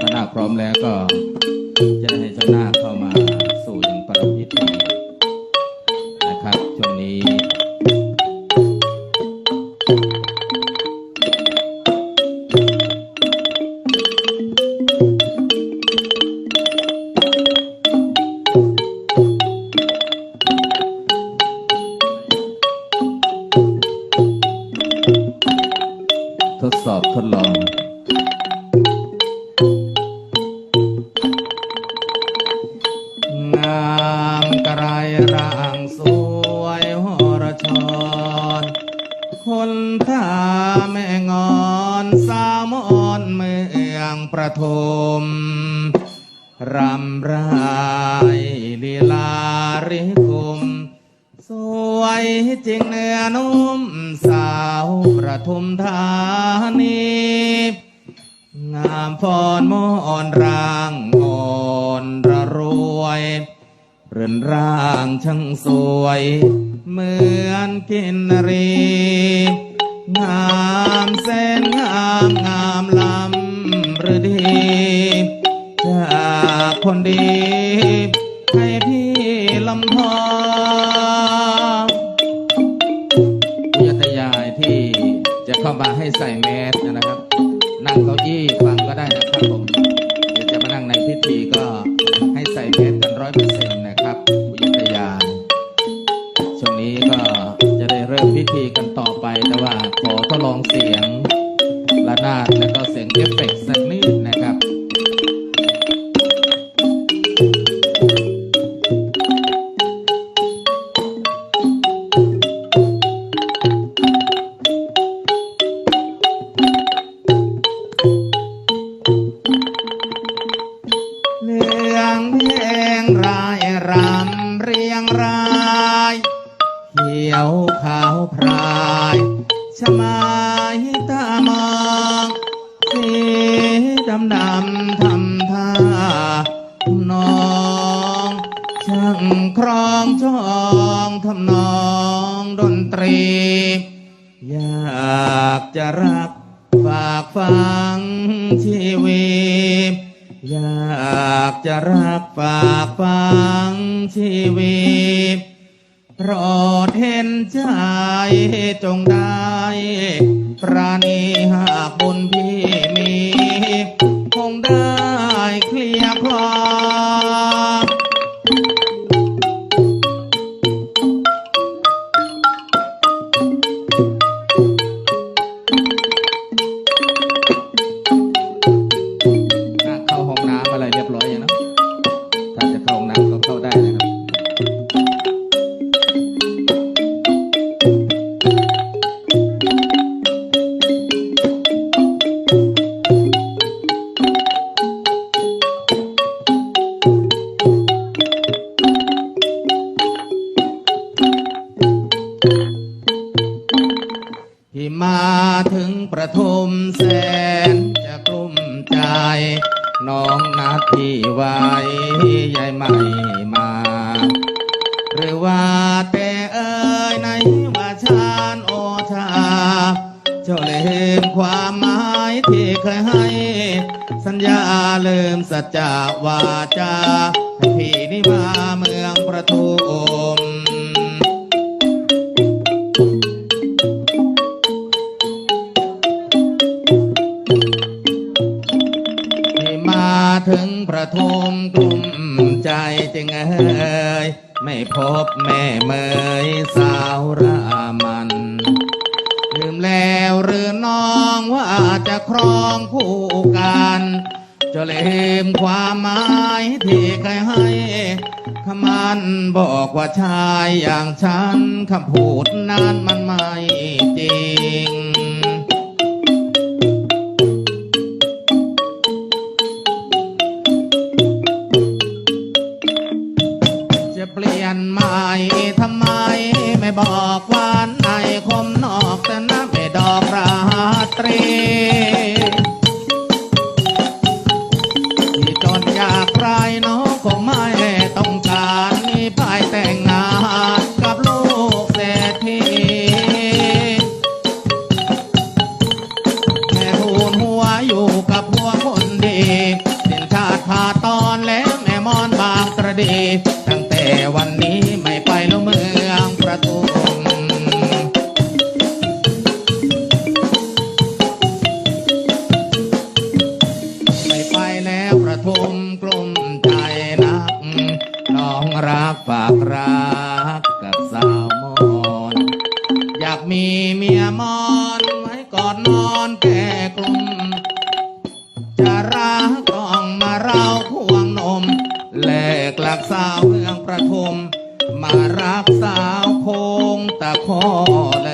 ถ้านาคพร้อมแล้วก็จะให้เจ้านาคเข้ามาสู่ยังประพิธีนะครับช่วงนี้ทดสอบทดลอง งามกระไรร่างสวยหรชร คนท่าแม่งอนสาวมอนเมืองประทมรำไรลีลาริคุมสวยจริงเนื้อนุ่มสาวประทุมธานีงามฟอนมอนร่างอ่อนระรวย เรือนร่างช่างสวย เหมือนกินนรี งามแสนงามงามลำฤดี จากคนดี ให้พี่ลำพองยตยายที่จะเข้ามาให้ใส่แม และก็เสียงเอฟเฟกต์สักนิดนะครับเรื่องเพลงรายรำเรียงรเขียวขาวพรายชะมายต ดำดำทำท่านองช่างครองจองทำนองดนตรี อยากจะรักฝากฟังชีวิตอยากจะรักฝากฟังชีวิตโปรดเห็นใจจงได้ปราณีหากบุญพี่ แสนจะกลุ้มใจ น้องนัดที่ไว้ยายไม่มา หรือว่าแต่เอ่ยในว่าชาญโอชา เจ้าลืมความหมายที่เคยให้ สัญญาลืมสัจจาวาจาให้พี่นี่มาเมือ ประทุมกลุ่มใจจึงเอ่ยไม่พบแม่เมยสาวรามัน ลืมแล้วหรือน้องว่าจะครองคู่กันจะเลืมความหมายที่เคยให้คำมันบอกว่าชายอย่างฉันคำพูดนั้นมันไม่จริง บอกวันากมีเมียมอนไว้ก่อนนอนแก่กลุ่มจะรักต้องมาเราควงนมแลกหลักสาวเมืองประทุมมารักสาวโคงตะคอเล